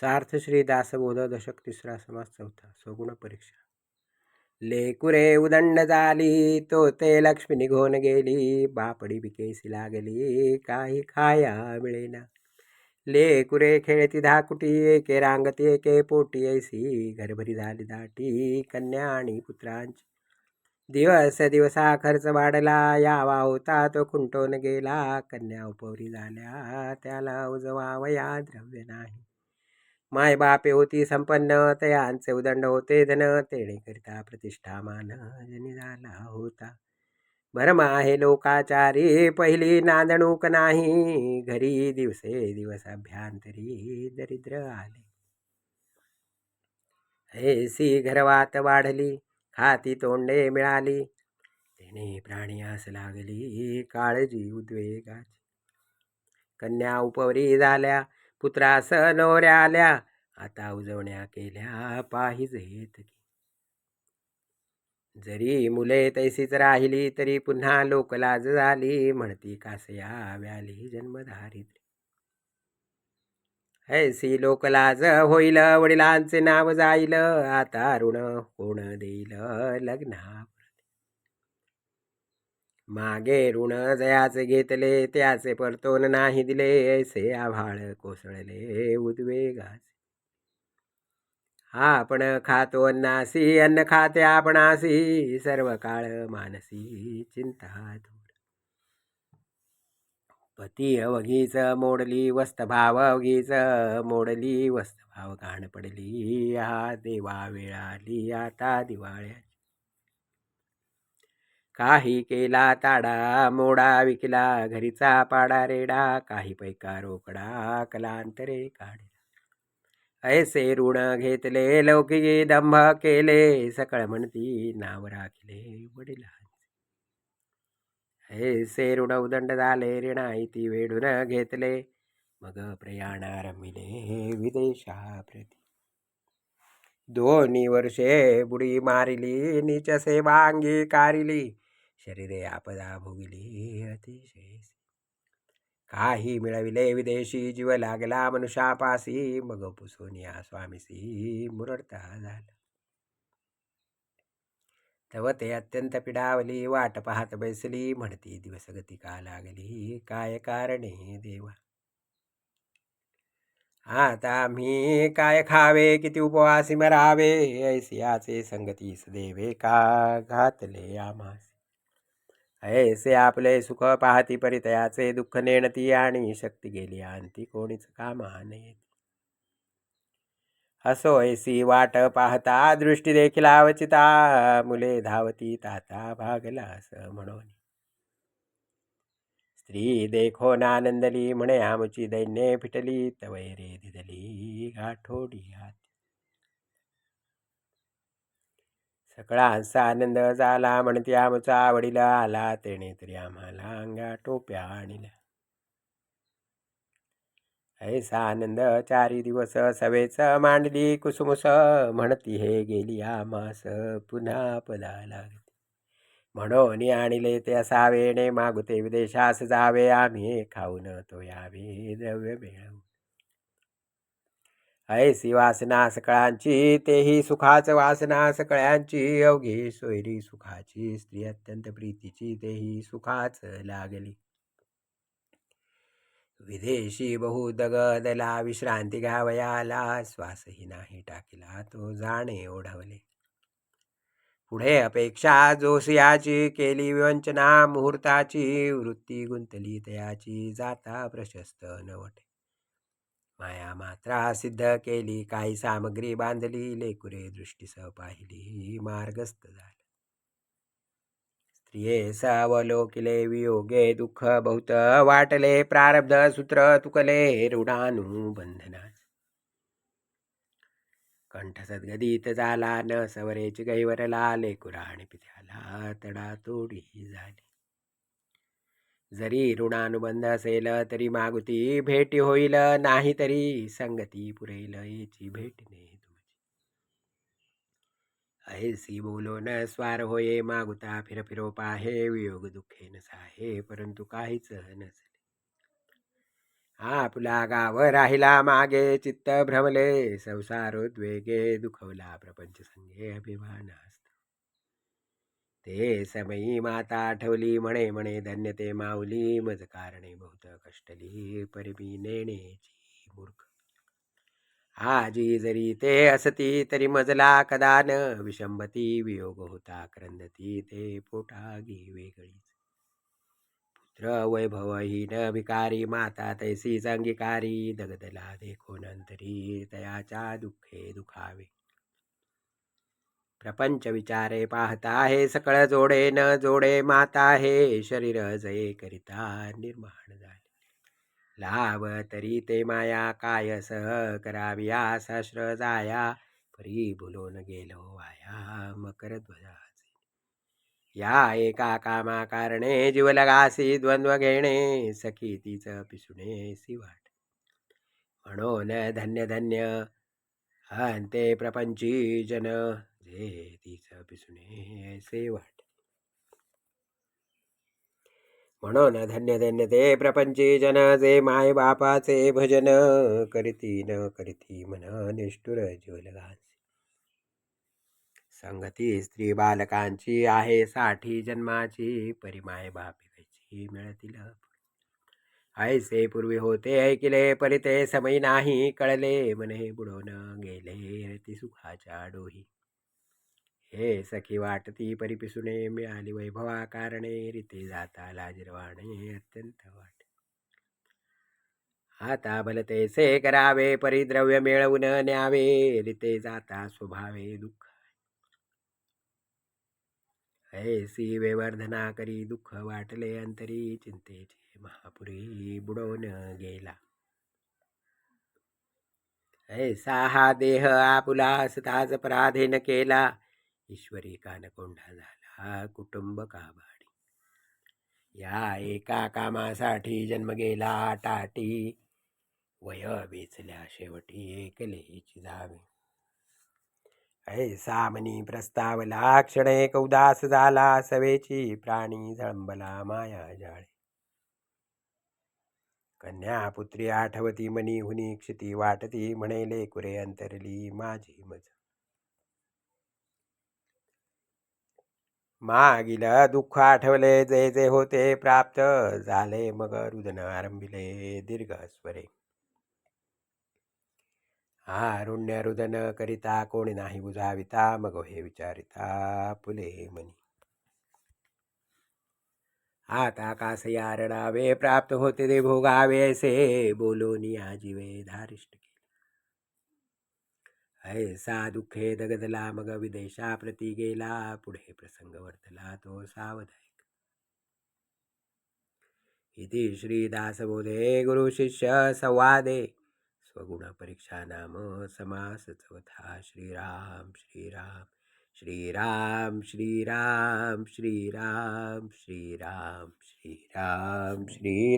सार्थ श्री दासबोध दशक तिसरा समास चौथा सगुण परीक्षा. लेकुरे उदंड झाली तो ते लक्ष्मी निघून गेली बापडी बिकेसी लागली काही खाया मिळेना. लेकुरे खेळती धाकुटी एके रांगती एके पोटी ऐसी घरभरी झाली दाटी कन्या आणि पुत्रांची. दिवस दिवसा खर्च वाढला यावा होता तो खुंटून गेला कन्या उपवरी झाल्या त्याला उजवावया द्रव्य नाही. माय बापे होती संपन्न तयांचे उदंड होते धन तेणे करिता प्रतिष्ठा मान जनी झाला होता. भरमा आहे लोकाचारी पहिली नांदणूक नाही घरी दिवसे दिवस अभ्यांतरी दरिद्र आले. ऐसी घरवात वाढली खाती तोंडे मिळाली तेने प्राणियास लागली काळजी उद्वेगाची. कन्या उपवरी झाल्या पुत्रास नवऱ्या आल्या आता उजवण्या केल्या पाहिजेत की. जरी मुले तैसीच राहिली तरी पुन्हा लोकलाज झाली म्हणती कासया व्याली जन्मधारित्री ऐसी लोकलाज होईल वडिलांचे नाव जाईल आता ऋण कोण देईल लग्ना मागे ऋण जयाचे घेतले त्याचे परतोन नाही दिले ऐसे आभाळ कोसळले उद्वेगाचे. आपण खातो अन्नासी अन्न खाते आपणासी सर्व काळ मानसी चिंता दूर. पती अवघीच मोडली वस्तभाव अवघीच मोडली वस्तभाव घाण पडली हा देवा वेळाली आता दिवाळ्या काही केला ताडा मोडा विकला घरीचा पाडा रेडा काही पैका रोकडा कलांतरे काढला. ऐसे ऋण घेतले लौकिकी दंभ केले सकळ म्हणती नाव राखले वडिलांचे. ऐसे ऋण उदंड झाले ऋणा ती वेडून घेतले मग प्रयाण रमिले विदेशा प्रती दोन्ही वर्षे बुडी मारिली निचसे वांगी कारिली शरीरे आपदा भोगिली अतिशय. काही मिळविले विदेशी जीव लागला मनुष्यापासी मग पुसोनिया स्वामीसी मुरडता झाला. तव ते अत्यंत पिडावली वाट पाहत बैसली म्हणती दिवसगती का लागली काय कारणे देवा. आता मी काय खावे किती उपवासी मरावे ऐसियाचे संगतीस देवे का घातले आमास ऐसे आपले सुख पाहती परितयाचे दुःख नेणती आणि शक्ती गेली आणती कोणीच कामा नये असो ऐसी वाट पाहता दृष्टी देखील आवचिता मुले धावती ताता भागला असं म्हणून. स्त्री देखो नानंदली म्हणे आमची दैन्ये फिटली तवैरे दिदली गाठोडी आती सकळांचा आनंद झाला म्हणते आमचा आवडीला आला तेने तरी आम्हाला अंगा टोप्या आणल्या. ऐसा आनंद चारी दिवस सवेच मांडली कुसुमुस म्हणती हे गेली आमास पुन्हा पदा लागते म्हणून आणले ते असावेणे मागुते विदेशास जावे आम्ही खाऊन तो यावे द्रव्य मिळवू ऐसी वासना सकळांची तेही सुखाच वासना सकळ्यांची अवघी सोयरी सुखाची स्त्री अत्यंत प्रीतीची तेही सुखाच लागली. विदेशी बहु दगदला विश्रांती घ्यावयाला श्वासही नाही टाकीला तो जाणे ओढवले. पुढे अपेक्षा जोसियाची केली विवंचना मुहूर्ताची वृत्ती गुंतली तयाची जाता प्रशस्त नवटे. माया मात्रा सिद्ध केली काही सामग्री बांधली लेकुरे दृष्टीसह पाहिली मार्गस्थ झाला. स्त्रिये सावलोकिले वियोगे दुःख बहुत वाटले प्रारब्ध सूत्र तुकले ऋणानुबंधनास कंठ सद्गदित झाला न सवरेच गैवरला लेकुरा आणि पित्याला तडा तोडी झाली. जरी ऋणानुबंध असेल तरी मागुती भेटी होईल नाही तरी संगती पुरेल याची भेट नाही तुझी ऐसी बोलो न स्वार होये मागुता फिर फिरो पाहे वियोग दुःखे नसाहे परंतु काहीच नसले आपला गाव राहिला मागे चित्त भ्रमले संसारोद्वेगे दुखवला प्रपंच संगे अभिमाना ते समयी माता आठवली म्हणे म्हणे धन्य ते माऊली मज कारणे बहुत कष्टली परिमी नेणेची मूर्ख. आजी जरी ते असती तरी मजला कदा न विषंबती वियोग होता क्रंदती ते पोटागी वेगळीच. पुत्र वैभवहीन भिकारी माता तैसीच अंगीकारी दगदला देखो नंतरी तयाच्या दुःखे दुखावे. प्रपंच विचारे पाहता हे सकळ जोडे न जोडे माता हे शरीर जये करिता निर्माण झाले. लाभ तरी ते माया काय सह कराविया शास्त्र जाया परी भुलून गेलो वाया मकर ध्वजाचे. या एका कामा कारणे जीव लगासी द्वंद्व घेणे सखी तीच पिसुणे सी वाट म्हणून धन्य धन्य हंते प्रपंची जन दे तिचा पिसुने ऐसे वाट. म्हणून धन्य धन्य ते प्रपंची जन जे माय बापाचे भजन करीती न करीती मन निष्ठुर जीवलगांचे संगती स्त्री बालकांची आहे साठी जन्माची परिमाय बापिकाची मिळतील. ऐसे पूर्वी होते ऐकिले परिते समय नाही कळले मने बुडवून गेले रती सुखाच्या डोही. हे सखी वाटती परिपिसुने मिळाली वैभवा कारणे रीते जाता लाजिरवाणे अत्यंत वाट. आता भलतेसे करावे परिद्रव्य मिळवून न्यावे रीते जाता स्वभावे दुःख. ऐसी वेवर्धना करी दुःख वाटले अंतरी चिंतेचे महापुरी बुडवून गेला. ऐसा हा देह आपुला असताच पराधीन केला. ईश्वरी कानकोंडा झाला कुटुंब काबाडी या एका कामासाठी जन्म गेला टाटी वय वेचल्या शेवटी एकलेची जावे. ऐसा मनी प्रस्तावला क्षण एक उदास झाला सवेची प्राणी झळंबला माया जाळे. कन्या पुत्री आठवती मनी हुनी क्षिती वाटती म्हणेले कुरे अंतरली माझी मज. मागील दुःख आठवले जे जे होते प्राप्त झाले मग रुदन आरंभिले दीर्घ स्वरे. आरुण्य रुदन करिता कोणी नाही बुजाविता मग हे विचारिता फुले मनी आता कास यारणावे प्राप्त होते दे भोगावे ऐसे बोलून आजीवे धारिष्ट के ऐसा दुःखे दगदला मग विदेशा प्रती गेला पुढे प्रसंग वर्तला तो सावधायक. इति श्रीदासबोधे गुरुशिष्य संवादे स्वगुण परीक्षा नाम समास चौथा श्रीराम श्रीराम श्रीराम श्रीराम श्रीराम श्रीराम श्रीराम श्री